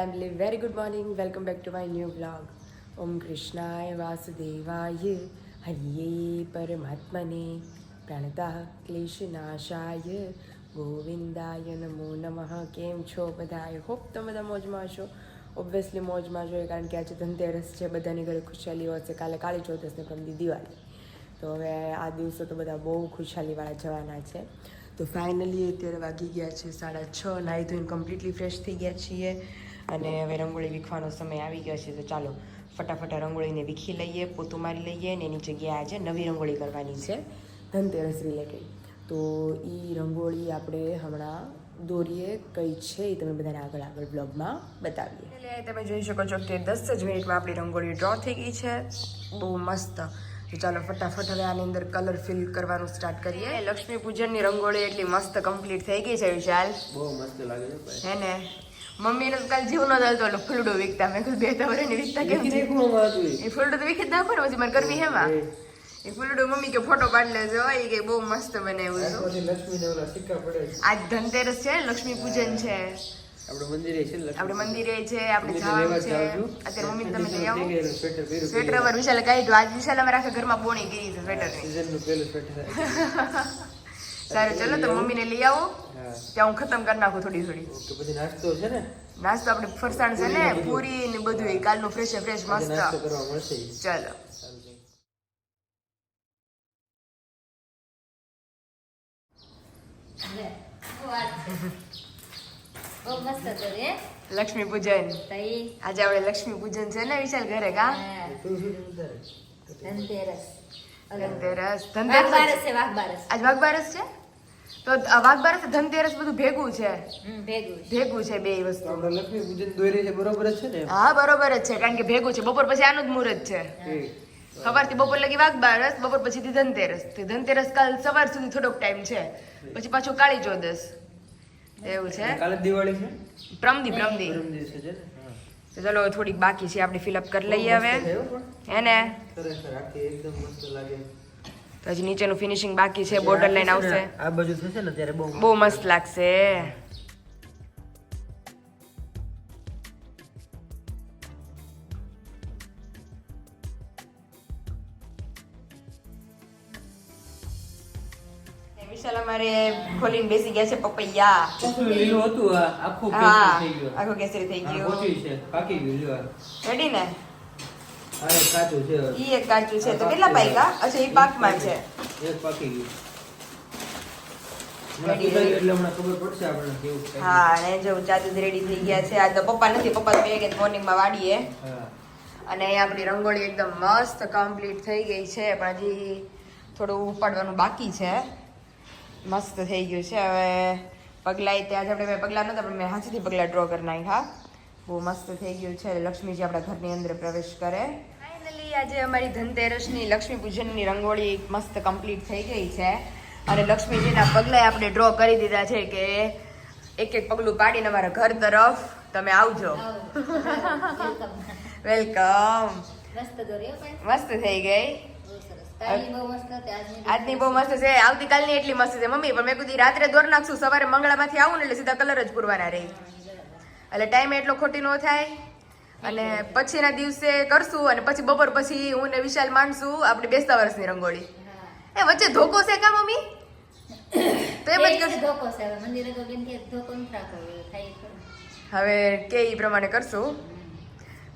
Family very good morning welcome back to my new blog ઓમ કૃષ્ણાય વાસુદેવાય હરિયે પરમાત્મને પ્રણતા ક્લેશનાશાય ગોવિંદાય નમો નમઃ કેમ છો બધા આઈ હોપ તમે બધા મોજમાં હશો ઓબ્વિયસલી મોજમાં જોઈએ કારણ કે આજે ધનતેરસ છે. બધાની ઘરે ખુશાલી હશે. કાલે કાળી ચૌદસને પ્રમદી દિવાળી. તો હવે આ દિવસો તો બધા બહુ ખુશાલીવાળા જવાના છે. તો ફાઇનલી અત્યારે વાગી ગયા છે સાડા છ. નાહી ધોઈને કમ્પ્લીટલી ફ્રેશ થઈ ગયા છીએ. અને હવે રંગોળી વીખવાનો સમય આવી ગયો છે તો ચાલો ફટાફટ આ રંગોળીને વીખી લઈએ પોતું મારી લઈએ ને એની જગ્યાએ આજે નવી રંગોળી કરવાની છે ધનતેરસ રિલેટેડ તો એ રંગોળી આપણે હમણાં દોરીએ કઈ છે એ તમે બધાને આગળ આગળ બ્લોગમાં બતાવીએ. એટલે તમે જોઈ શકો છો કે દસ જ મિનિટમાં આપણી રંગોળી ડ્રો થઈ ગઈ છે બહુ મસ્ત. તો ચાલો ફટાફટ હવે આની અંદર કલર ફિલ કરવાનું સ્ટાર્ટ કરીએ. લક્ષ્મી પૂજનની રંગોળી એટલી મસ્ત કમ્પ્લીટ થઈ ગઈ છે વિશાલ. બહુ મસ્ત લાગે છે હે ને? મમ્મીને કાલ જીવ ન ચાલતો એટલે ફૂલડો વીકતા. મેં કીધું બે ની વીકતા કેમ છે? એ ફૂલડો તો વીખી જ ને પછી મારે કરવી હેમાં એ. ફૂલડો મમ્મી કે ફોટો પાડી લેજો એ કે બહુ મસ્ત બનાવ્યું છે. ને. આજ ધનતેરસ છે લક્ષ્મી પૂજન છે. આપણે મંદિરે છે આપણે મંદિરે છે આપણે જવાનું છે. અત્યારે મમ્મી તમે લઈ આવો. સ્વેટર પર વિશાલ કાઢ્યું આજ વિશાલ અમારે આખા ઘરમાં બોણી કરી છે સ્વેટર સારું ચલો તો મમ્મીને લઈ આવો. ત્યાં હું ખતમ કરી નાખું થોડી થોડી. ઓકે પછી નાસ્તો છે ને? નાસ્તો આપણે ફરસાણ છે ને પૂરી ને બધું એ કાલનું ફ્રેશ ફ્રેશ નાસ્તો મસ્ત. કરવા મળશે ઈ. ચલો. લક્ષ્મી પૂજન. આજે આપણે લક્ષ્મી પૂજન છે ને વિશાલ ઘરે કા? ધનતેરસ. ધનતેરસ. ધનતેરસ. આજ વાઘબારસ છે? તો વાઘબારસ ધનતેરસ બધું ભેગું છે. ભેગું છે. બે વસ્તુ. આપણે લક્ષ્મી પૂજન દોરી છે બરોબર જ છે ને? હા બરોબર જ છે કારણ કે ભેગું છે. બપોર પછી આનું જ મુહૂર્ત છે. સવારથી બપોર લગી વાઘબારસ બપોર પછીથી ધનતેરસ. ધનતેરસ કાલ સવાર સુધી થોડોક ટાઈમ છે. પછી પાછું કાળી ચોદસ. એવું છે? કાલે દિવાળી છે? પ્રમદી પ્રમદી. તો ચલો થોડીક બાકી છે આપણે ફિલઅપ કરી લઈએ હવે. હે ને? ખરેખર આખી એકદમ મસ્ત લાગે. તો હજી નીચેનું ફિનિશિંગ બાકી છે બોર્ડર લાઈન આવશે. આ બાજુ થશે ને ત્યારે બહુ બહુ મસ્ત લાગશે. વિશાલ અમારે ખોલીને બેસી ગયા છે પપૈયા. આખું લીલું હતું આખું હા કેસરી થઈ ગયું. આખો કેસરી થઈ ગયું. છે પાકી ગયું રેડી ને? કાચું છે. ઈ એક કાચું છે. તો કેટલા પાઈકા અચ્છા ઈ પાકમાં છે. એક પાકી ગયું. હા અને જો જાદુ રેડી થઈ ગયા છે. આ તો પપ્પા નથી પપ્પા બે કે મોર્નિંગમાં વાડીએ અને અહીંયા આપણી રંગોળી એકદમ મસ્ત કમ્પ્લીટ થઈ ગઈ છે. પણ હજી થોડું ઉપાડવાનું બાકી છે. મસ્ત થઈ ગયું છે. હવે પગલાં ત્યાં જ આપણે મેં પગલાં નહોતા પણ મેં હાથેથી પગલાં ડ્રો કરી નાખ્યા. બહુ મસ્ત થઈ ગયું છે. લક્ષ્મીજી આપણા ઘરની અંદર પ્રવેશ કરે. ફાઇનલી આજે અમારી ધનતેરસની લક્ષ્મી પૂજનની રંગોળી મસ્ત કમ્પ્લીટ થઈ ગઈ છે. અને લક્ષ્મીજીના પગલાં આપણે ડ્રો કરી દીધા છે કે એક એક પગલું પાડીને અમારા ઘર તરફ તમે આવજો. વેલકમ મસ્ત થઈ ગઈ. આજની બહુ મસ્ત છે. આવતીકાલની એટલી મસ્ત છે. મમ્મી પણ મેં કીધું રાત્રે દોર નાખશું. સવારે મંગળામાંથી આવું ને એટલે સીધા કલર જ પૂરવાના રહી. એટલે ટાઈમ એટલો ખોટી ન થાય. અને પછીના દિવસે કરશું અને પછી બપોર પછી હું ને વિશાલ માંડશું આપણી બેસતા વર્ષની રંગોળી. એ વચ્ચે ધોકો છે કા મમ્મી? તો એમ જ કરશું. ધોકો છે. હવે. મંદિરે તો બેન કે ધોકો. હવે એ પ્રમાણે કરશું.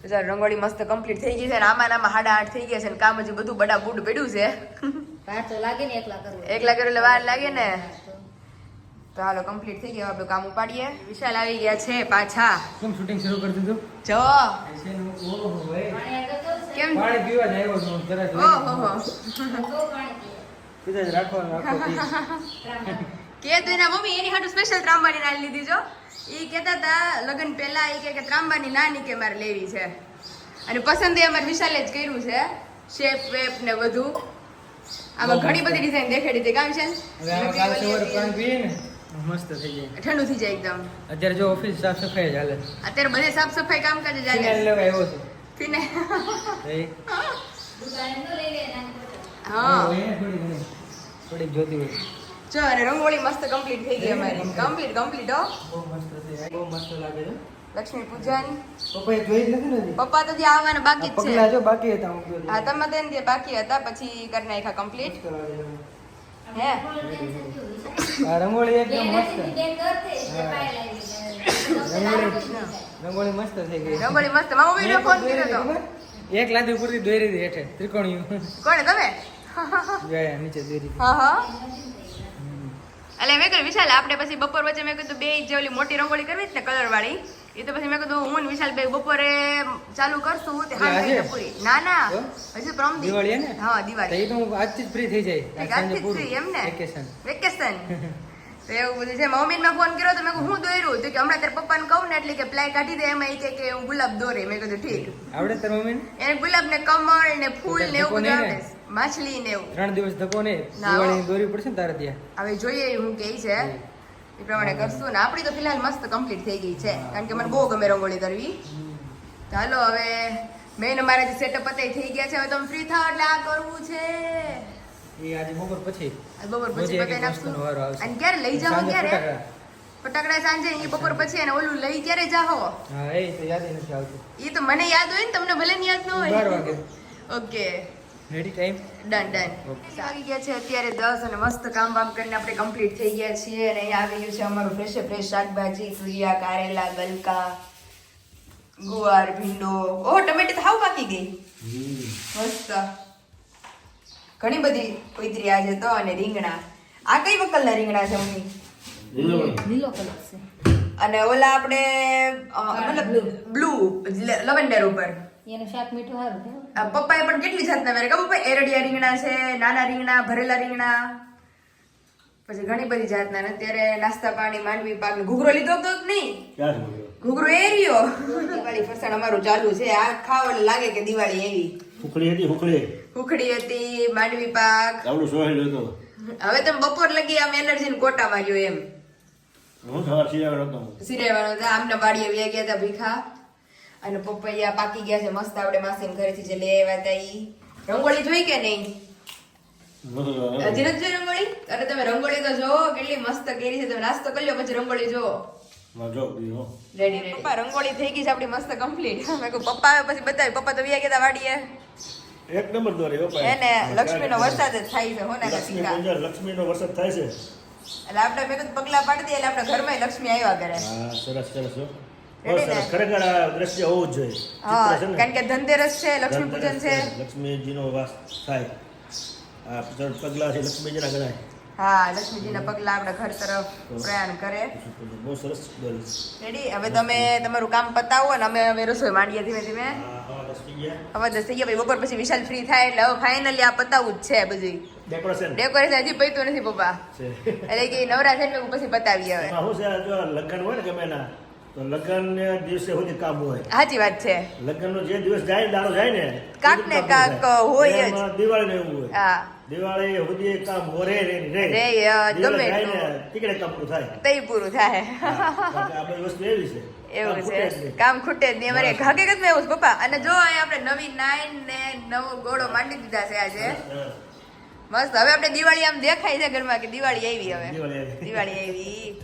બધા ચાલો રંગોળી મસ્ત કમ્પ્લીટ થઈ ગઈ છે અને આમાં ને આમાં હાડા આઠ થઈ ગયા છે અને કામ હજી બધું બડા બૂટ પડ્યું છે. વાર તો લાગે ને એકલા કરવું. એકલા કર્યું એટલે વાર લાગે ને. તો. હાલો કમ્પ્લીટ થઈ ગયો. આપણે કામ ઉપાડીએ. વિશાલ આવી ગયા છે પાછા. કેમ શૂટિંગ શરૂ કરી દીધું? જો. કેમ? પાણી પીવા જ આવ્યો છું જરા ઓહો જ રાખવાનું આખો કે તો એના મમ્મી એની હાટુ સ્પેશિયલ ત્રાંબાની નાની લીધી જો. એ કહેતા હતા લગ્ન પહેલા એ કે ત્રાંબાની નાની કે મારે લેવી છે. અને પસંદ એ અમારે વિશાલે જ કર્યું છે શેપ વેપ ને બધું. આમાં ઘણી બધી ડિઝાઇન દેખાડી હતી કામ છે મસ્ત થઈ જાય. ઠંડુ થઈ જાય એકદમ. અત્યારે જો ઓફિસ સાફ સફાઈ જ હાલે અત્યારે બધે સાફ સફાઈ કામકાજ જ ફિનાઇલ લેવા આવ્યો છું. ફિને એ? દુકાને તો લઈ લે નાની બોટલ. હા થોડી થોડીક જોતી હોય. જો અને રંગોળી મસ્ત કમ્પ્લીટ થઈ ગઈ અમારી. કમ્પ્લીટ કમ્પ્લીટ હો. બહુ મસ્ત છે બહુ મસ્ત લાગે છે. લક્ષ્મી પૂજન. પપ્પાએ જોઈ જ નથી ને પપ્પા તો ત્યાં આવવાના બાકી જ જ પગલા છે જો બાકી હતા હું હા તમે તો એને બાકી હતા પછી કરી નાખ્યા કમ્પ્લીટ છે. હે? રંગોળી એકદમ મસ્ત. રંગોળી મસ્ત થઈ ગઈ. રંગોળી મસ્ત મામો વિડિયો ફોન કર્યો તો. એક લાદી પૂરતી દોરી હતી હેઠે ત્રિકોણીયું કોણ તમે? જોયા નીચે દોરી હા હા. એટલે મેં કહ્યું વિશાલ આપણે પછી બપોર વચ્ચે મેં કીધું બે જેવલી મોટી રંગોળી કરવી છે ને કલર વાળી? એ તો પછી મેં કીધું હું ને વિશાલ બપોરે ચાલુ કરશું. તે આજે? પૂરી. ના ના. હજી પ્રમ દિવાળી ને? હા દિવાળી. એ તો હું આજથી જ ફ્રી થઈ જાય. આજથી જ પૂરું. એમ ને? વેકેશન વેકેશન તો એવું બધું છે. મમ્મી ને ફોન કર્યો તો મેં હું દોર્યું તો કે હમણાં તારા પપ્પાને કહું ને એટલે કે પ્લાય કાઢી દે. એમાં કે કે હું ગુલાબ દોરે. મેં કીધું ઠીક. આવડે તાર મમ્મી એને ગુલાબ ને કમળ ને ફૂલ ને એવું બધું આવડે માછલી ને એવું. ત્રણ દિવસ ધકો ને ના, દિવાળી દોરી પડશે ને તારે ત્યાં? હવે જોઈએ હું કે છે. એ પ્રમાણે કરશું ને આપણી તો ફિલહાલ મસ્ત કમ્પ્લીટ થઈ ગઈ છે. કારણ કે મને બહુ ગમે રંગોળી કરવી. ચાલો હવે મેન અમારા જે સેટઅપ હતા થઈ ગયા છે. હવે તમે ફ્રી થાવ એટલે આ કરવું છે. એ આજે બપોર પછી. બપોર પછી વારો નાખશું અને ક્યારે લઈ જાઓ ક્યારે? ફટાકડા. સાંજે એ બપોર પછી અને ઓલું લઈ ક્યારે જાઓ? હા એ તો યાદ નથી આવતું. એ તો મને યાદ હોય ને તમને ભલે યાદ ન હોય. Okay ready time done done આવી ગયા છે અત્યારે દસ અને મસ્ત કામ બામ કરીને આપણે કમ્પ્લીટ થઈ ગયા છીએ અને અહીંયા આવી ગયું છે અમારું ફ્રેશે ફ્રેશ શાકભાજી તુરિયા કારેલા ગલકા ગુવાર ભીંડો. ઓ ટમેટી તો હાવ પાકી ગઈ. મસ્ત. ઘણી બધી કોઈતરી આજે તો અને રીંગણા. આ કઈ વકલના રીંગણા છે મમ્મી? લીલો કલર. છે. અને ઓલા આપણે મતલબ બ્લુ લવેન્ડર ઉપર. એનું શાક મીઠું સારું પપ્પાએ પણ કેટલી જાતના વેરે પપ્પા એરડિયા રીંગણા છે નાના રીંગણા ભરેલા રીંગણા. પછી ઘણી બધી જાતના અત્યારે નાસ્તા પાણી માંડવી પાક ઘૂઘરો લીધો તો કે નહીં? ઘૂઘરો? એરિયો દિવાળી ફરસાણ અમારું ચાલુ છે. આ ખાવ એટલે લાગે કે દિવાળી એવી. ઉખડી હતી ઉખડી ઉખડી હતી માંડવી પાક. આવડું સોહેલ હતો હવે તમે બપોર લગી આમ એનર્જી ને કોટા માર્યો એમ. હું સવાર સિયાળ હતો. સિરેવાનો હતા આમને વાડીએ વ્યા ગયા હતા ભીખા. અને પપૈયા પાકી ગયા છે મસ્ત આપણે માસીને ઘરેથી જે લઈ આવ્યા હતા ઈ. રંગોળી જોઈ કે નહીં? હજી નથી જોઈ રંગોળી? અરે તમે રંગોળી તો જોવો કેટલી મસ્ત કેરી છે. તમે નાસ્તો કરી લો પછી રંગોળી જોવો રેડી રેડી પપ્પા રંગોળી થઈ ગઈ છે આપણી મસ્ત કમ્પ્લીટ મેં કહ્યું પપ્પા આવે પછી બતાવી. પપ્પા તો વ્યા ગયા વાડીએ. એક નંબર દોરી હો એને લક્ષ્મીનો વરસાદ જ થાય છે હોના લક્ષ્મી લક્ષ્મીનો વરસાદ થાય છે. એટલે આપણે મેં પગલા પાડી દઈએ એટલે આપણે ઘરમાં લક્ષ્મી આવ્યા કરે. હા સરસ સરસ ને? ખરેખર આ દ્રશ્ય હોવું જોઈએ. હા છે કારણ કે ધનતેરસ છે લક્ષ્મી પૂજન છે. લક્ષ્મીજીનો વાસ થાય. આ પગલા છે લક્ષ્મીજીના ગણાય હા લક્ષ્મીજીના પગલા આપણે ઘર તરફ પ્રયાણ કરે. બહુ સરસ રેડી? હવે તમે તમારું કામ પતાવો ને અમે હવે રસોઈ માંડીએ ધીમે ધીમે. હવે દસ થઈ ગયા. બપોર પછી વિશાલ ફ્રી થાય એટલે હવે ફાઇનલી આ પતાવું જ છે બધી ડેકોરેશન ડેકોરેશન હજી પૈતું નથી પપ્પા. એટલે કે નવરા થઈને પછી પતાવી હવે. લગ્ન હોય ને ગમે એના તો લગ્ન દિવસે સુધી કામ હોય? સાચી વાત છે. લગ્નનો જે દિવસ જાય દાડો જાય ને કાંક ને કાંક હોય જ. દિવાળી ને એવું હોય. હા. દિવાળી સુધી કામ હો રે રે રે. રે, અ, દિવાળી ગમે ને તીકડે કામ થાય. તઈ પૂરું થાય. હા, કારણ કે આ બધી વસ્તુ એવી છે. એવું કામ છે. ખૂટે જ નહીં. કામ ખૂટે જ નહીં. અમારે હકીકતમાં એવું છે પપ્પા. અને જો અહીં આપણે નવી નાઈન ને નવો ગોળો માંડી દીધા છે આજે. મસ્ત. હવે આપણે દિવાળી આમ દેખાય છે ઘરમાં કે દિવાળી આવી હવે. દિવાળી આવી.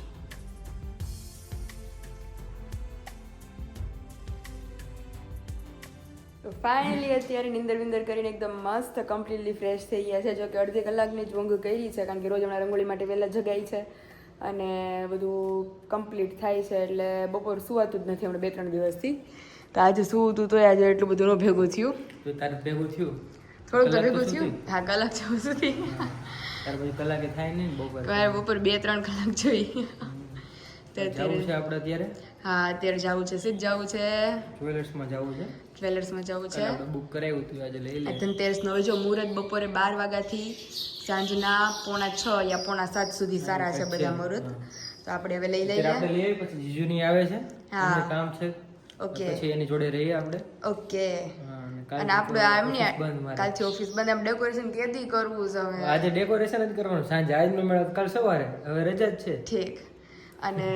તો ફાઇનલી અત્યારે નિંદર વિંદર કરીને એકદમ મસ્ત કમ્પ્લીટલી ફ્રેશ થઈ ગયા છે. જો કે અડધી કલાકની જ ઊંઘ કરી છે કારણ કે રોજ હમણાં રંગોળી માટે વહેલા જગાઈ છે અને બધું કમ્પ્લીટ થાય છે એટલે બપોર સુવાતું જ નથી હમણાં બે ત્રણ દિવસથી. તો આજે સુવું તું તોય આજે એટલું બધું ન ભેગું થયું. તારે ભેગું થયું? થોડુંક તો ભેગું થયું. હા કલાક જેવું સુધી કલાકે થાય ને બપોર? બપોર બે ત્રણ કલાક જોઈ તો અત્યારે આપણે અત્યારે? હા અત્યારે જવું છે. સીધ જવું છે. જ્વેલર્સમાં જવું છે? જ્વેલર્સમાં જવું છે. બુક કરાવ્યું હતું આજે લઈ લે ધનતેરસ હવે જો મુહૂર્ત બપોરે બાર વાગ્યાથી સાંજના પોણા છ યા પોણા સાત સુધી સારા છે બધા મુહૂર્ત. તો આપણે હવે લઈ લઈએ. આપણે લઈએ લઈ પછી જીજુની આવે છે. હા. કામ છે. ઓકે. પછી એની જોડે રહીએ આપણે. ઓકે. અને આપણે એમની. કાલથી ઓફિસ બંધ. એમ ડેકોરેશન કેદી કરવું છે હવે? આજે ડેકોરેશન જ કરવાનું. સાંજે આજ નો મેળો કાલ સવારે. હવે રજા જ છે. ઠીક. અને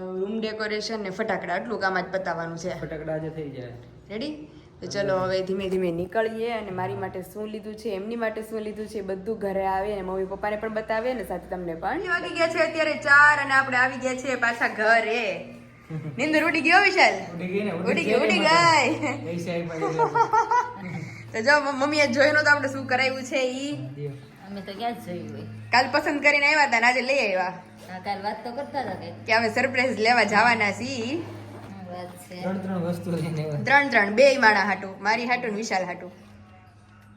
રૂમ ડેકોરેશન ને ફટાકડા આટલું કામ જ પતાવવાનું છે. ફટાકડા આજે થઈ જાય. રેડી તો ચલો હવે ધીમે ધીમે નીકળીએ અને મારી માટે શું લીધું છે એમની માટે શું લીધું છે બધું ઘરે આવે અને મમ્મી પપ્પાને પણ બતાવે ને સાથે તમને પણ વાગી ગયા છે અત્યારે ચાર અને આપણે આવી ગયા છે પાછા ઘરે. નિંદર ઉડી ગયો વિશાલ? ઉડી ગયો ને ઉડી ગઈ. તો જો મમ્મીએ જોયું તો આપણે શું કરાવ્યું છે ઈ. અમે તો ક્યાં જોયું હોય. કાલ પસંદ કરીને આવ્યા હતા ને આજે લઈ આવ્યા. કાલ વાત તો કરતા હતા કે કે અમે સરપ્રાઈઝ લેવા જવાના છીએ. ત્રણ ત્રણ વસ્તુ ત્રણ ત્રણ બે માણા હાટું મારી હાટું ને વિશાલ હાટું.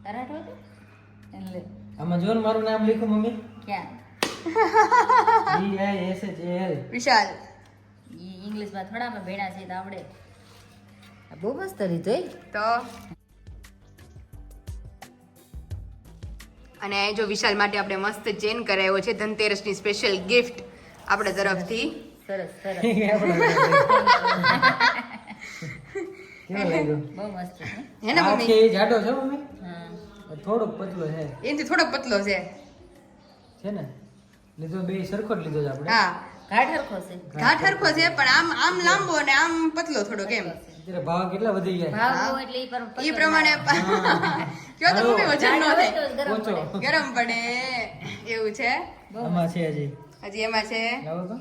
તારા હાટું હતું? એટલે આમાં જો મારું નામ લખો મમ્મી? ક્યાં? D I S H L Vishal. ઈ ઇંગ્લિશમાં થોડામાં ભેણા છે તો આવડે. બહુ મસ્ત રીતે તો? અને જો વિશાલ માટે આપણે મસ્ત ચેન કરાવ્યો છે ધનતેરસની સ્પેશિયલ ગિફ્ટ આપણે તરફથી. સરસ સરસ બહુ મસ્ત હે ને મમ્મી જાડો છે મમ્મી હા થોડોક પતલો છે એનાથી થોડોક પતલો છે છે ને લીધો બે સરખો જ લીધો છે આપણે હા ઘાટ હરખો છે ઘાટ હરખો છે પણ આમ આમ લાંબો અને આમ પતલો થોડો કેમ ભાવ કેટલા વધી ગયા ભાવ એટલે ઈ પ્રમાણે કયો તો મમ્મી વજન નો થાય ગરમ પડે ગરમ પડે એવું છે આમાં છે હજી હજી એમાં છે લાવો તો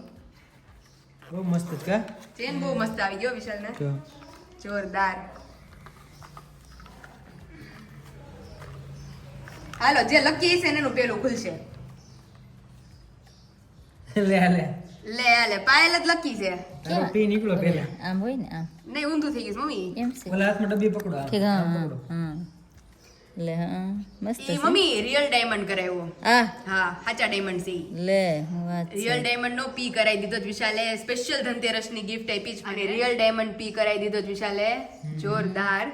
બહુ મસ્ત છે ચેન બહુ મસ્ત આવી ગયો વિશાલ ને. જોરદાર. હાલો જે લકી છે ને એનું પેલું ખુલશે. લે લે. લે લે પાયલ જ લકી છે. પી નીકળો પેલા આમ હોય ને આમ. નહીં ઊંધું થઈ ગયું મમ્મી. એમ છે. ઓલા હાથમાં ડબ્બી પકડો કે હા. લે હા મસ્ત છે. મમ્મી રિયલ ડાયમંડ કરાવ્યો. હા. હા સાચા ડાયમંડ છે લે વાત રિયલ ડાયમંડ નો પી કરાવી દીધો વિશાલે. સ્પેશિયલ ધનતેરસની ગિફ્ટ આપી છે અને રિયલ ડાયમંડ પી કરાવી દીધો વિશાલે. જોરદાર.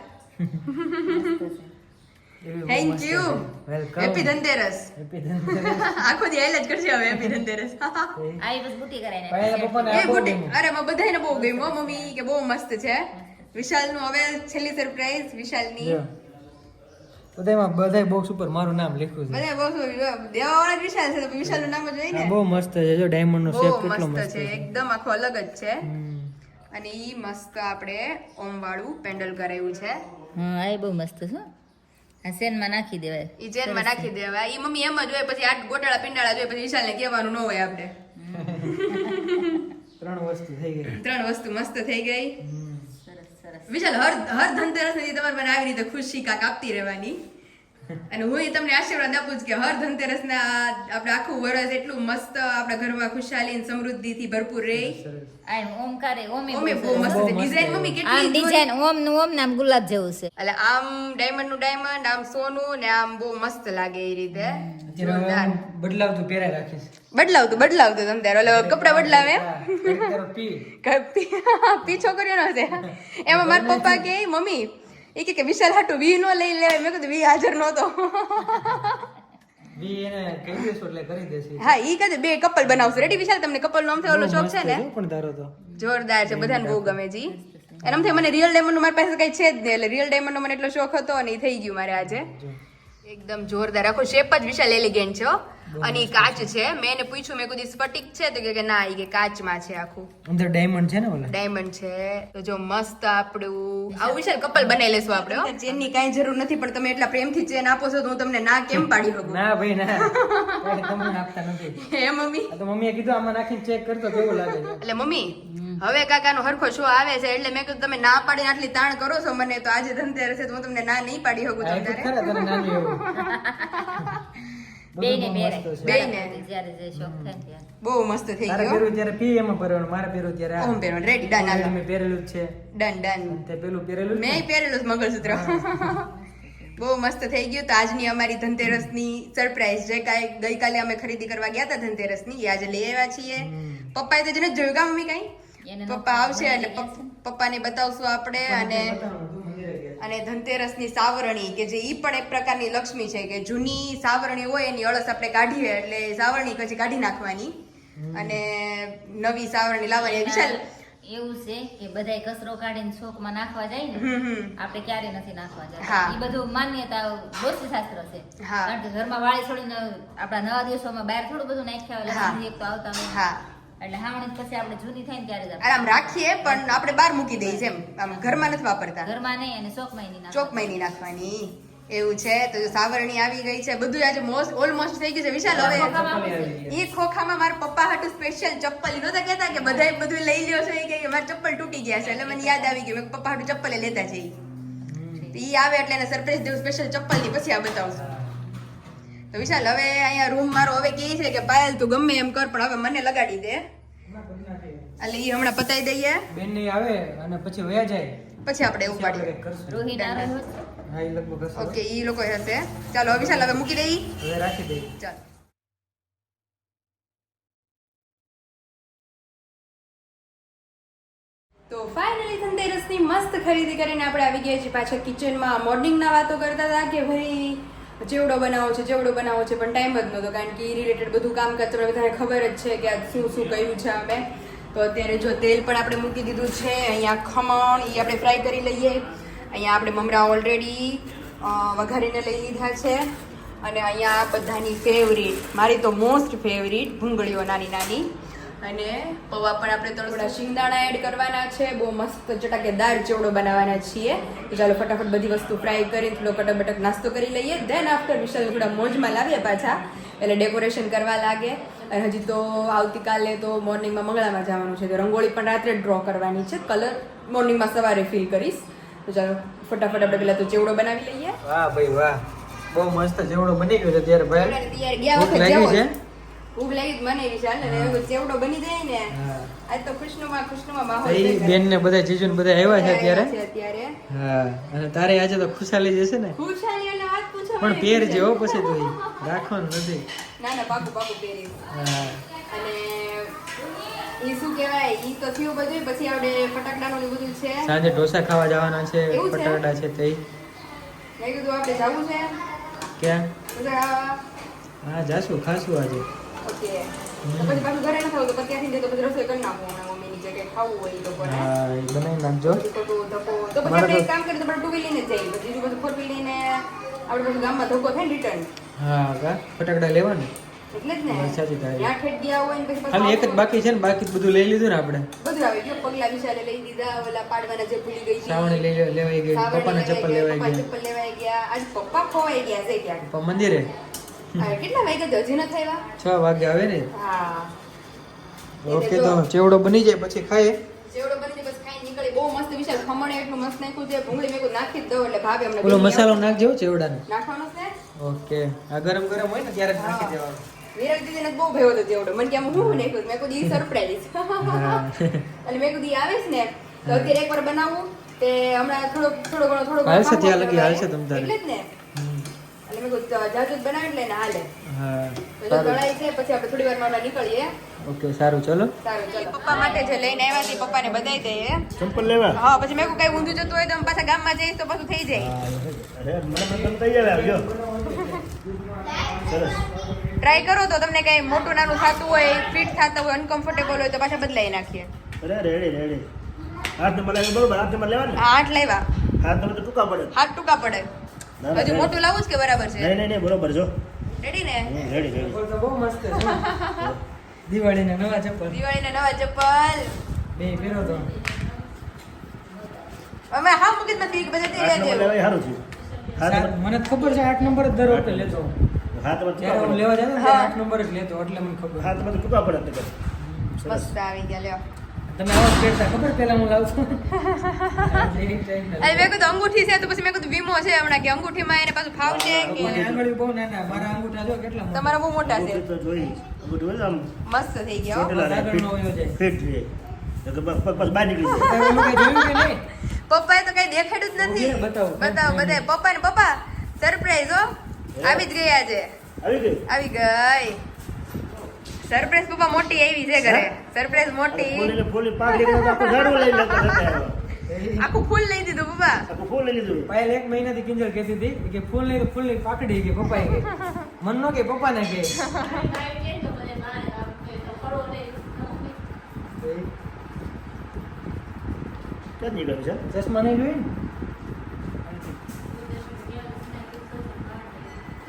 Thank you welcome happy Dhanteras. Happy Dhanteras. આખો દી આયલા જ કરશે હવે હેપી ધનતેરસ. આઈ બસ બુટી કરાઈને પપ્પાને એ બુટી. અરે માં બધાને બહુ ગઈ હો મમ્મી કે બહુ મસ્ત છે. વિશાલનું હવે છેલ્લી સરપ્રાઈઝ વિશાલની જો. તેમાં બધાય બોક્સ ઉપર મારું નામ લખ્યું છે. બધા બોક્સ દેવા વાળા જ વિશાલ છે તો વિશાલનું નામ જ હોય આ ને બહુ મસ્ત છે જો ડાયમંડ નો શેપ કેટલો મસ્ત છે એકદમ આખો અલગ જ છે. અને ઈ મસ્ત આપણે ઓમ વાળું પેન્ડલ કરાવ્યું છે. હા આય બહુ મસ્ત છે સેનમાં નાખી દેવાય. ઈ ચેનમાં નાખી દેવાય. ઈ મમ્મી એમ જ હોય પછી આ ગોટાળા પિંડાળા જોઈએ પછી વિશાલને કહેવાનું ન હોય આપણે. ત્રણ વસ્તુ થઈ ગઈ. ત્રણ વસ્તુ મસ્ત થઈ ગઈ. વિશાલ હર હર ધનતેરસની તમારે મને આવી રીતે ખુશી કાક આપતી રહેવાની? અને હું તમને આશીર્વાદ આપું છું કે હર ધનતેરસ ના આપણે આખું વર્ષ એટલું મસ્ત આપણા ઘરમાં ખુશાલી અને સમૃદ્ધિથી ભરપૂર રહે. સરસ આ ઓમકારે ઓમે ઓમે બહુ બહુ મસ્ત છે. ડિઝાઇન છે. મમ્મી આમ ડિઝાઇન ઓમનું ઓમ નામ ગુલાબ જેવું છે. એટલે આમ ડાયમંડનું ડાયમંડ આમ સોનું ને આમ બહુ મસ્ત લાગે એ રીતે. જોરદાર. બદલાવતું પહેરાય રાખીશ બદલાવતું બદલાવતું તમ તારે ઓલો કપડા બદલાવે? પી પીછો કર્યો ન છે. એમાં મારા પપ્પા કે મમ્મી એ કે કે વિશાલ હાટુ વી નો લઈ લેવાય. મેં કીધું વી હાજર નહોતો. હા ઈ કહે બે કપલ બનાવશું. રેડી વિશાલ? તમને કપલ નો ઓલો શોખ છે ને? જોરદાર છે બધાને બહુ ગમે જી. થાય મને રિયલ ડાયમંડનું મારી પાસે કઈ છે જ નહીં. એટલે રિયલ ડાયમંડ નો મને એટલો શોખ હતો અને થઈ ગયું મારે આજે. એકદમ જોરદાર. આખો શેપ જ વિશાલ એલિગેન્ટ છે હો. અને એ કાચ છે. મેં એને પૂછ્યું મેં કીધું સ્ફટિક છે? તો કે કે ના એ કે કાચમાં છે આખું. અંદર ડાયમંડ છે ને ઓલા? ડાયમંડ છે. તો જો મસ્ત આપણું. આવું વિશાલ કપલ બનાવી લેશું આપણે ચેન ચેનની કાંઈ જરૂર નથી પણ તમે એટલા પ્રેમથી ચેન આપો છો તો હું તમને ના કેમ પાડી શકું? ના ભાઈ ના. તમને આપતા નથી. હે મમ્મી? તો મમ્મીએ કીધું આમાં નાખીને ચેક કરતો કેવું લાગે એટલે મમ્મી હવે કાકાનો હરખો શો આવે છે એટલે મેં કીધું તમે ના પાડીને આટલી તાણ કરો છો મને તો આજે ધનતેરસ છે તો હું તમને ના નહીં પાડી શકું બધું બહુ. મસ્ત. જ્યારે ને થઈ ગયો. પહેરવું પી એમાં પહેરવાનું મારે પહેરવું ત્યારે ઓમ પહેરવાનું. રેડી ડન હાલો. મેં પહેરેલું છે. ડન ડન તે પેલું પહેરેલું મેં પહેરેલું મંગળસૂત્ર. બહુ મસ્ત થઈ ગયું. તો આજની અમારી ધનતેરસની સરપ્રાઈઝ જે કાંઈ ગઈકાલે અમે ખરીદી કરવા ગયા હતા ધનતેરસની એ આજે લઈ આવ્યા છીએ. પપ્પાએ તો જેને જોયું કા મમ્મી કાંઈ? પપ્પા આવશે એટલે પપ્પાને બતાવશું આપણે અને અને ધનતેરસની ધનતેરસની સાવરણી કે જે ઈ પણ એક પ્રકારની લક્ષ્મી છે કે જૂની સાવરણી હોય એની અળસ આપણે કાઢીએ એટલે સાવરણી પછી કાઢી નાખવાની. અને નવી સાવરણી લાવવાની. વિશાલ. એવું છે કે બધાય કચરો કાઢીને શોકમાં નાખવા જાય ને આપણે ક્યારે નથી નાખવા જાય હા. એ બધું માન્યતા દોષી શાસ્ત્ર છે. હા. કારણ કે ઘરમાં વાળી છોડીને આપણા નવા દિવસોમાં બહાર થોડું બધું નાખ્યા હોય એક તો આવતા હોય. હા. એટલે હાવણી પછી આપણે જૂની થાય ને ત્યારે આરામ રાખીએ પણ આપણે બહાર મૂકી દઈએ જેમ. એમ આમ ઘરમાં નથી વાપરતા. ઘરમાં નહીં અને શોકમાં નહીં. ચોકમાં નહીં નાખવાની. એવું છે? તો જો સાવરણી આવી ગઈ છે. બધું આજે મોસ્ટ ઓલમોસ્ટ થઈ ગયું છે. વિશાલ હવે. એ ખોખામાં મારા પપ્પા હાટુ સ્પેશિયલ ચપ્પલ નહોતા કહેતા કે બધાય બધું લઈ લ્યો છે. કે મારા ચપ્પલ તૂટી ગયા છે. એટલે મને યાદ આવી ગયું. મેં પપ્પા હાટુ ચપ્પલ લેતા જઈ. ઈ. તો ઈ આવે એટલે એને સરપ્રાઈઝ દેવું સ્પેશિયલ ચપ્પલની પછી આ બતાવશું. તો વિશાલ હવે અહીંયા રૂમ મારો હવે કે છે કે પાયલ તું ગમે એમ કર પણ હવે મને લગાડી દે. એટલે ઈ હમણાં પતાઈ દઈએ. બેન આવે અને પછી વયા જાય. પછી આપણે એવું આપણે પાડીએ રોહિત આવે છે? હા એ લગભગ ઓકે ઈ લોકો હશે. ચાલો વિશાલ હવે મૂકી દઈ હવે રાખી દઈ ચાલો. તો ફાઇનલી ધનતેરસની મસ્ત ખરીદી કરીને આપણે આવી ગયા છીએ પાછા કિચનમાં મોર્નિંગના વાતો કરતા હતા કે ભાઈ જેવડો બનાવો છે જેવડો બનાવો છે પણ ટાઈમ જ નહોતો કારણ કે એ રિલેટેડ બધું કામ કરતા બધાને ખબર જ છે કે આ શું શું કયું છે અમે. તો અત્યારે જો તેલ પણ આપણે મૂકી દીધું છે, અહીંયા ખમણ એ આપણે ફ્રાય કરી લઈએ. અહીંયા આપણે મમરા ઓલરેડી વઘારીને લઈ લીધા છે. અને અહીંયા બધાની ફેવરિટ મારી તો મોસ્ટ ફેવરિટ ભૂંગળીઓ નાની નાની. અને પૌવા પણ આપણે થોડા શિંગદાણા એડ કરવાના છે. બહુ મસ્ત ચટાકેદાર ચેવડો બનાવવાના છીએ. તો ચાલો ફટાફટ બધી વસ્તુ ફ્રાય કરીને થોડો કટક નાસ્તો કરી લઈએ. દેન આફ્ટર વિશાલ થોડા મોજમાં લાવીએ પાછા, એટલે ડેકોરેશન કરવા લાગે. અને હજી તો આવતીકાલે તો મોર્નિંગમાં મંગળામાં જવાનું છે. તો રંગોળી પણ રાત્રે ડ્રો કરવાની છે. કલર મોર્નિંગમાં સવારે ફીલ કરીશ. તો ચાલો ફટાફટ આપણે પેલા તો ચેવડો બનાવી લઈએ. વાહ ભાઈ વાહ. બહુ મસ્ત ચેવડો બની ગયો છે ત્યારે ભાઈ. તૈયાર ગયા વખત જેવો છે. ભૂખ લાગી મને વિશાલ અને ચેવડો બની જાય ને આજ તો ખુશનુમા ખુશનુમા માહોલ બેન ને બધા જીજુ ને બધા આવ્યા છે અત્યારે. અત્યારે. હા. અને તારે આજે તો ખુશાલી જશે ને? ખુશાલી અને વાત પૂછો પણ પેર જેવો પછી તો. રાખવાનું નથી. ના ના પાકું પાકું પહેરી અને ઈ શું કહેવાય ઈ તો થયું બધું પછી આપણે ફટાકડાનું ને બધું છે. સાંજે ઢોસા ખાવા જવાના છે ફટાકડા છે? તે મેં કીધું આપણે જવું છે? ક્યાં હા જાશું ખાશું આજે. ઓકે. પછી પાછું ઘરે ન ખાવું તો ત્યાંથી તો પછી રસોઈ કરી નાખું મમ્મીની જે ખાવું હોય તો હા એ બનાવી નાખજો. તો પછી આપણે એક કામ કરીએ તો આપણે ટુ લઈને જ જઈએ. પછી બીજું બધું ફોર લઈને આપણે પછી ગામમાં ધોકો થાય રિટર્ન હા કા? ફટાકડા લેવા ને. સાચી તારી. પછી ખાલી એક જ બાકી છે ને બાકી બધું લઈ લીધું ને આપણે? બધું આવી. ગયું પગલા વિશાલે લઈ દીધા ઓલા પાડવાના જે ભૂલી ગઈ હતી. લઈ લેવાઈ ગઈ પપ્પાના ચપ્પલ લેવાઈ પપ્પા ગયા. ચપ્પલ લેવાઈ ગયા. આજ પપ્પા ખોવાઈ ગયા છે ક્યાંક. પપ્પા મંદિરે? કેટલા વાગ્યા હજી ન થયા છ વાગે આવે ને? હા. ઓકે તો ચેવડો બની જાય પછી ખાઈએ બની જાય બસ ખાઈ નીકળી. બહુ મસ્ત વિશાલ ખમણ એટલું મસ્ત નાખ્યું છે. ભૂંગળી મેં નાખી જ દઉં એટલે ભાભી અમને મસાલો નાખજો ચેવડાનો. નાખવાનો છે? ઓકે. આ ગરમ ગરમ હોય ને ત્યારે નાખી દેવાનું. વિરાટ દીદીને બહુ ભયો હતો જેવડો. મને કે આમ હું નાખ્યું? મેં કીધું ઈ સરપ્રાઈઝ. એટલે મેં કીધું આવે છે ને. તો અત્યારે એકવાર બનાવું. તે હમણાં થોડો થોડો ઘણો થોડો હાલશે ત્યાં લગી. હાલશે તમ તારે. એટલે જ ને. મેં કીધું જાજુ જ બનાવી એટલે ને હાલે. હા તો છે પછી આપણે થોડી વારમાં નીકળીએ. ઓકે સારું ચલો. સારું ચલો. પપ્પા માટે જે લઈને આવ્યા છે પપ્પાને બધાઈ દઈએ. ચંપલ લેવા? હા પછી મેં કઈ ઊંધું જતું હોય તો પાછા ગામમાં જઈશ તો પાછું થઈ જાય. અરે મને પણ તૈયાર આવજો ટ્રાય કરો તો તમને કઈ મોટું નાનું થતું હોય ફિટ થતા હોય અનકમ્ફર્ટેબલ હોય તો પાછા બદલાઈ નાખીએ. અરે રેડી રેડી હાથ નંબર બરોબર હાથ નંબર લેવા ને હાથ નંબર તો ટૂંકા પડે. હાથ ટૂંકા પડે. હજુ મોટું લાવું જ કે બરાબર છે? નહીં નહીં નહીં બરોબર જો. રેડી ને? રેડી રેડી બહુ મસ્ત છે. દિવાળીના નવા ચપ્પલ. દિવાળીના નવા ચપ્પલ. બે પહેરો તો. અમે હા મુકિત નથી બધા તે હાથ નંબર હારું નંબર. મને તો ખબર છે આઠ નંબર જ દર વખતે લેતો. હા હું ટૂંકા લેવા જાય ને આઠ નંબર જ લેતો એટલે મને ખબર. હાથ નંબર તો ટૂંકા પડે અત્યારે. મસ્ત આવી ગયા લ્યો. તમે આવા પહેરતા ખબર હું મેં કીધું અંગૂઠી છે તો પછી મેં કીધું વીમો છે હમણાં કે અંગૂઠીમાં એને પાછું ફાવશે કે આંગળી બહુ નાના મારા અંગૂઠા જો કેટલા તમારા બહુ મોટા છે. તો જોઈ અંગૂઠી આમ. મસ્ત થઈ ગયા. ફિટ જાય? પપ્પાએ તો કઈ દેખાડ્યું જ નથી. બતાવો બતાય પપ્પા ને પપ્પા સરપ્રાઈઝ હો. આવી જ ગયા છે આવી ગઈ? આવી ગઈ. સરપ્રાઈઝ પપ્પા મોટી આવી છે ઘરે. સરપ્રાઈઝ મોટી. ફૂલીને ફૂલી પાકડી કરીને આખું ઝાડવું લઈ લેતો આખું ફૂલ લઈ દીધું પપ્પા. આખું ફૂલ લઈ લીધું. પાયલ એક મહિનાથી કિંજલ કહેતી હતી કે ફૂલ નહીં તો ફૂલની પાકડી કે પપ્પા કે. મન નો કે પપ્પાને કે. ક્યાં નીકળ્યું છે? ચશ્મા નહીં જોઈ?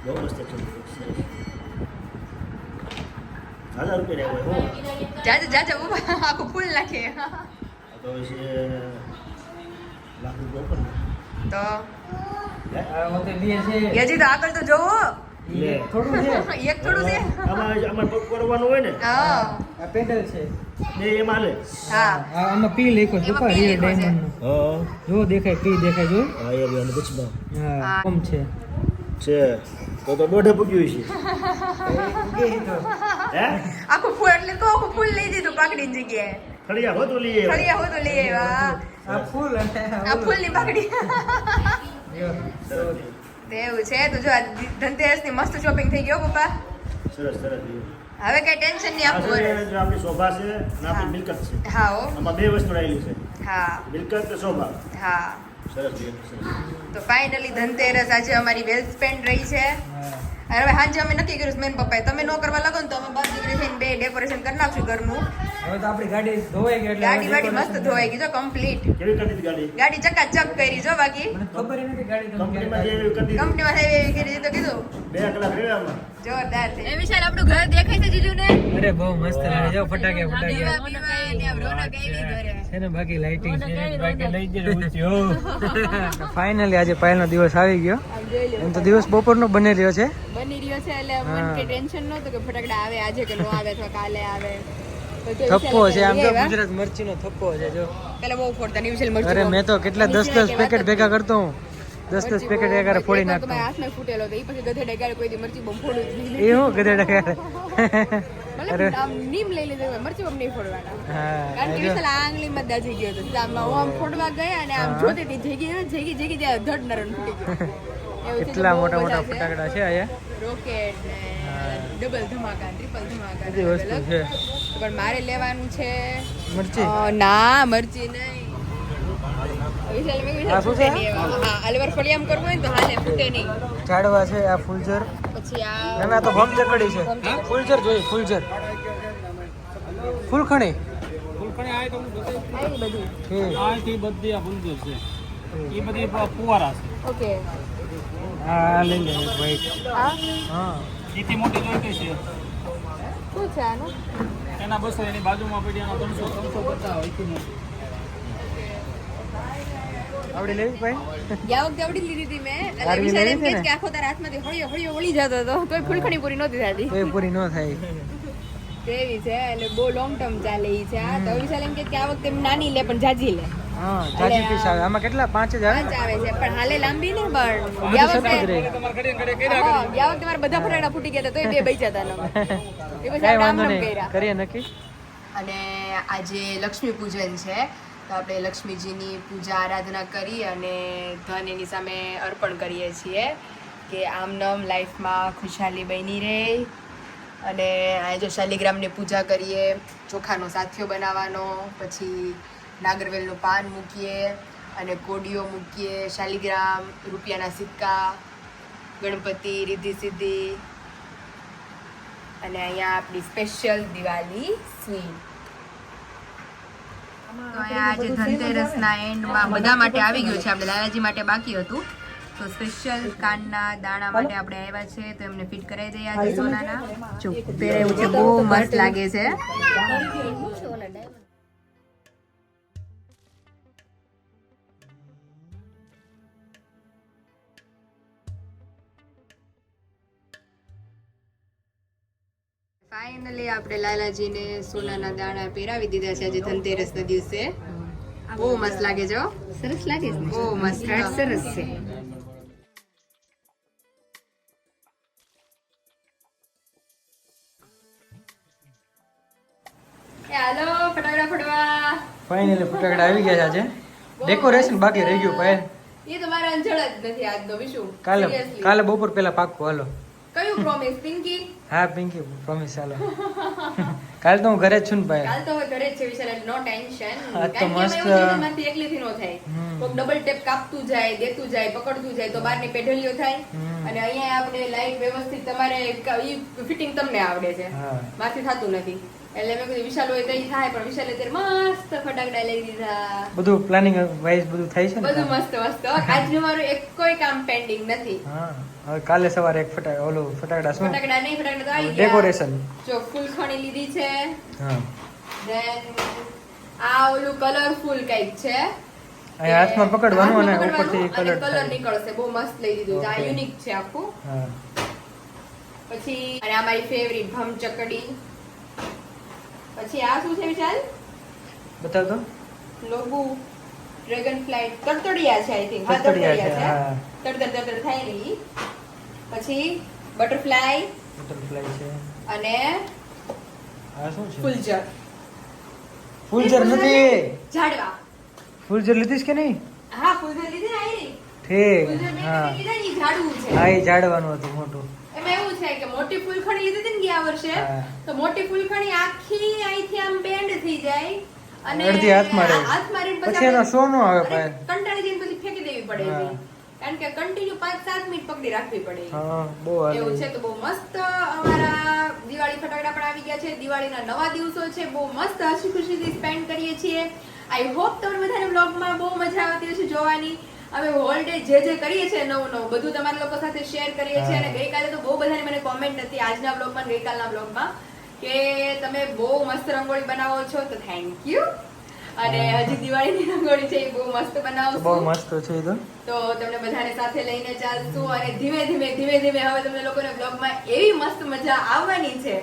બહુ મસ્ત છે સરસ. હજાર રૂપિયા હોય. જાજો જાજો પપ્પા આખું ફૂલ નાખે. આ તો છે લાખ રૂપિયા ઉપર તો? આ વખતે બે છે. હજી તો આગળ તો જોવો. થોડું છે. એક થોડું છે. આમાં આમાં પગ કરવાનું હોય ને. હા. આ પેડલ છે. બે એમાં હાલે. હા. આમાં પી લેખો છે. એમાં પપ્પા પી રિયલ. ડાયમંડ નો. હા. જો દેખાય પી દેખાય જો. હા એ બે વચમાં હા હા. કમ છે. છે. તો તો દોઢે પૂગ્યું છે. આખું ફૂલ એટલે તો આખું ફૂલ લઈ દીધું પાકડી જગ્યાએ. ખડિયા હોતું લઈએ ફળિયા હોય તો લઈ આવ્યા આ ફૂલ અને આ ફૂલની પાકડી. જો. એવું છે તો જો ધનતેરસ ધનતેરસની મસ્ત શોપિંગ થઈ ગયો પપ્પા. સરસ સરસ. હવે કઈ ટેન્શન નહીં આપવું જો આપણી શોભા છે અને આપણી મિલકત છે. હા ઓ આમાં બે વસ્તુ રહેલી છે. હા. મિલકત કે શોભા? હા. તો ફાઇનલી ધનતેરસ આજે અમારી વેલ સ્પેન્ડ રહી છે. હા. અને હવે સાંજે અમે નક્કી કર્યું મેન પપ્પાએ. તમે નો કરવા લાગો ને તો અમે બાર દીકરી થઈને બે ડેકોરેશન કરી નાખશું ઘરનું. હવે તો આપણી ગાડી ધોવાઈ ગઈ એટલે ગાડી ગાડી મસ્ત ધોવાઈ ગઈ જો કમ્પ્લીટ કેવી કરી ગાડી? ગાડી ચકાચક કરી જો બાકી. ખબર નથી ગાડી કંપનીમાં એવી કરી કંપનીમાં એવી કરી તો કીધું. બે કલાક રહેવામાં જોરદાર છે. એ વિશાલ આપણું ઘર દેખાય છે જીજુ ને અરે બહુ મસ્ત લાગે. જો ફટાકે ફટાકે. આમ છે. ને બાકી લાઇટિંગ છે બાકી લઈ ગયેલું ફાઇનલી આજે પહેલો દિવસ આવી ગયો. આમ એમ તો દિવસ બપોરનો બની રહ્યો છે બની રહ્યો છે એટલે. મને કે ટેન્શન નહોતું કે ફટાકડા આવે આજે કે નો આવે અથવા કાલે આવે તો થપ્પો છે આમ તો. ગુજરાત મરચીનો થપ્પો છે જો પેલા બહુ ફોડતા ને મરચી અરે મેં તો કેટલા દસ વિશાલે દસ કે પેકેટ ભેગા કરતો હું દસ દસ મરચી પેકેટ એગારે ફોડી તો નાખતો મારા હાથમાં ફૂટેલો હતો. એ પછી ગધેડા એગારે કોઈ દી મરચી બમ ફોડું. એ હું ગધેડા એગારે મતલબ આમ નીમ લઈ લીધો મરચી બહુ નહીં ફોડવાના હા કારણ કે વિશાલ આ આંગળીમાં જ દાઝી ગયો હતો આમ હું આમ ફોડવા ગયા અને આમ. જોતી હતી જેગી જેગી જેગી ધડ નરણ ફૂટી ગયું. કેટલા મોટા મોટા ફટાકડા છે અહીંયા? રોકેટ ને ડબલ ધમાકા ટ્રિપલ ધમાકા બધી વસ્તુ છે. પણ મારે લેવાનું છે મરચી? ના મરચી નહીં. આ ઝાડવા છે આ ફૂલઝર. પછી આ ના ના તો ભમ ચકડી છે. ફૂલઝર ફૂલઝર. ફૂલખણી? આવી બધી. બધી આ બુલબુલ છે. એ બધી ફુવારા છે. ઓકે. આ લઈ લે ભાઈ. આ હા. એથી મોટી જોઈતી છે? શું છે આનું? એના બસો એની બાજુમાં પડી એના ત્રણસો ત્રણસો પચાસ એથી મોટી. આવડી લેવી ભાઈ? ગયા વખતે આવડી લીધી હતી મેં. એટલે વિશાલ એમ કે આખો તારા હાથમાંથી હળિયો હળિયો વળી જતો હતો. તોય ફૂલખણી પૂરી નહોતી થતી. પૂરી ન થાય. તેવી છે? એટલે બહુ લોંગ ટર્મ ચાલે ઈ છે. આ તો વિશાલ એમ કે આ વખતે નાની લે પણ જાજી લે. હા જાજી પીસ આવે. આમાં કેટલા? પાંચ જ આવે આવે છે. પણ હાલે લાંબી ને પણ વખતે વખતે મારા બધા ફટાકડા ફૂટી ગયા હતા તોય બે બઈ જતા. એ પછી વાંધો નહીં. કરીએ નક્કી? અને આજે લક્ષ્મી પૂજન છે. તો આપણે લક્ષ્મીજીની પૂજા આરાધના કરી અને ધન એની સામે અર્પણ કરીએ છીએ કે આમ નમ લાઈફમાં ખુશહાલી બની રહે. અને આ જો શાલિગ્રામની પૂજા કરીએ ચોખાનો સાથિયો બનાવવાનો પછી નાગરવેલનું પાન મૂકીએ અને કોડીઓ મૂકીએ શાલિગ્રામ રૂપિયાના સિક્કા ગણપતિ રીધિ સિદ્ધિ. અને અહીંયા આપણી સ્પેશિયલ દિવાળી સ્વીટ. તો અહીંયા આજે ધનતેરસના એન્ડમાં બધા માટે આવી ગયું છે આપણે લાલાજી માટે બાકી હતું. તો સ્પેશિયલ કાનના દાણા માટે આપણે આવ્યા છે તો એમને ફિટ કરાવી દઈએ આજે સોનાના. જો પહેરાયું છે બહુ મસ્ત લાગે છે. ફાઇનલી આપણે લાલાજીને સોનાના દાણા પહેરાવી દીધા છે આજે ધનતેરસના દિવસે. બહુ મસ્ત લાગે છે સરસ લાગે છે. બહુ મસ્ત. સરસ છે. હાલો ફટાકડા ફોડવા. ફાઇનલી ફટાકડા આવી ગયા છે આજે. ડેકોરેશન બાકી રહી ગયું ભાઈ. એ તમારા અંજળ જ નથી આજનો વિશું. કાલે કાલે બપોર પહેલા પાકું હાલો. કયું પ્રોમિસ પિંકી? હા પિંકી પ્રોમિસ ચાલો. કાલ તો હું ઘરે જ છું ને ભાઈ. કાલ તો હવે ઘરે જ છે વિશાલ નો ટેન્શન કારણ કે મસ્ત. છે એકલીથી નો થાય. કોક ડબલ ટેપ કાપતું જાય દેતું જાય પકડતું જાય તો બહારની પેઢલીઓ થાય. અને અહીંયા આપણે લાઈટ વ્યવસ્થિત તમારે ફિટિંગ તમને આવડે છે. માથી મારથી થતું નથી. એટલે મેં કીધું વિશાલ હોય તો થાય પણ વિશાલે અત્યારે મસ્ત ફટાકડા લઈ દીધા. બધું પ્લાનિંગ વાઇઝ બધું થાય છે બધું મસ્ત મસ્ત. આજનું મારું એક કોઈ કામ પેન્ડિંગ નથી. હા હવે કાલે સવારે એક ફટાક ઓલું ફટાકડા શું? ફટાકડા નહીં ફટાકડા તો આવી ગયા. ડેકોરેશન જો ફૂલખણી લીધી છે. હા. ધેન આ ઓલું કલરફુલ કંઈક છે. અહીંયા હાથમાં પકડવાનું અને ઉપરથી કલર થાય. નીકળશે. બહુ મસ્ત લઈ દીધું છે. આ યુનિક છે આખું. પછી અને આ મારી ફેવરિટ ભમ ચકડી પછી આ શું છે વિશાલ? બતાવ તો. લોબુ ડ્રેગન ફ્લાઇટ તડતડિયા છે આઈ થિંક હા તડતડિયા છે. તડતડ તડતડ થાય પછી બટરફ્લાય બટરફ્લાય છે. અને આ શું છે? ફૂલજર ફૂલજર નથી ઝાડવા. ફૂલઝર લીધીસ કે નહીં? હા ફૂલજર લીધી ને આઈ ઠીક ફૂલજર હા. લીધા ને ઝાડવું છે. હા એ ઝાડવાનું હતું મોટું. એવું છે કે મોટી ફૂલખણી લીધી હતી ને ગયા વર્ષે તો મોટી ફૂલખણી આખી અહીંથી આમ બેન્ડ થઈ જાય અને અડધી હાથમાં રહે. હાથમાં રહીને પછી એનો નો આવે પાછો. કંટાળી જઈને પછી ફેંકી દેવી પડે. કારણ કે કન્ટિન્યુ પાંચ સાત મિનિટ પકડી રાખવી પડે હા બહુ. એવું છે તો બહુ મસ્ત અમારા દિવાળી ફટાકડા પણ આવી ગયા છે દિવાળીના નવા દિવસો છે બહુ મસ્ત હસી ખુશીથી સ્પેન્ડ કરીએ છીએ આઈ હોપ તમને બધાને વ્લોગમાં બહુ મજા આવતી હશે જોવાની અમે હોલ ડે જે જે કરીએ છીએ નવું નવું બધું તમારા લોકો સાથે શેર કરીએ છીએ. અને ગઈકાલે તો બહુ બધાની મને કોમેન્ટ હતી આજના બ્લોગમાં ગઈકાલના બ્લોગમાં કે તમે બહુ મસ્ત રંગોળી બનાવો છો તો થેન્ક યુ અને હજી દિવાળીની રંગોળી છે એ બહુ મસ્ત બનાવશું. બહુ મસ્ત છે તો. તો તમને બધાને સાથે લઈને ચાલશું અને ધીમે ધીમે ધીમે ધીમે હવે તમને લોકોને બ્લોગમાં એવી મસ્ત મજા આવવાની છે.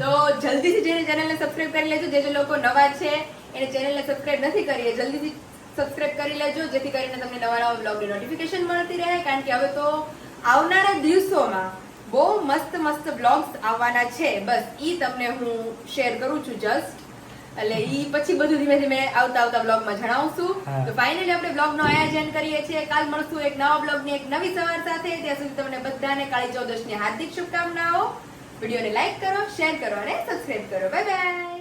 તો જલ્દીથી જેને ચેનલને સબસ્ક્રાઇબ કરી લેજો. જે જે લોકો નવા છે એને ચેનલને સબસ્ક્રાઇબ નથી કરી એ જલ્દીથી સબસ્ક્રાઇબ કરી લેજો જેથી કરીને તમને નવા નવા બ્લોગની નોટિફિકેશન મળતી રહે. કારણ કે હવે તો આવનારા દિવસોમાં બહુ મસ્ત મસ્ત બ્લોગ્સ આવવાના છે. બસ ઈ તમને હું શેર કરું છું જસ્ટ એટલે ઈ પછી બધું ધીમે ધીમે આવતા આવતા બ્લોગમાં જણાવશું. તો ફાઇનલી આપણે બ્લોગનો આયોજન કરીએ છીએ. કાલ મળશું એક નવા બ્લોગની એક નવી સવાર સાથે. ત્યાં સુધી તમને બધાને કાળી ચૌદશની હાર્દિક શુભકામનાઓ. વિડીયોને લાઈક કરો શેર કરો અને સબસ્ક્રાઇબ કરો. Bye bye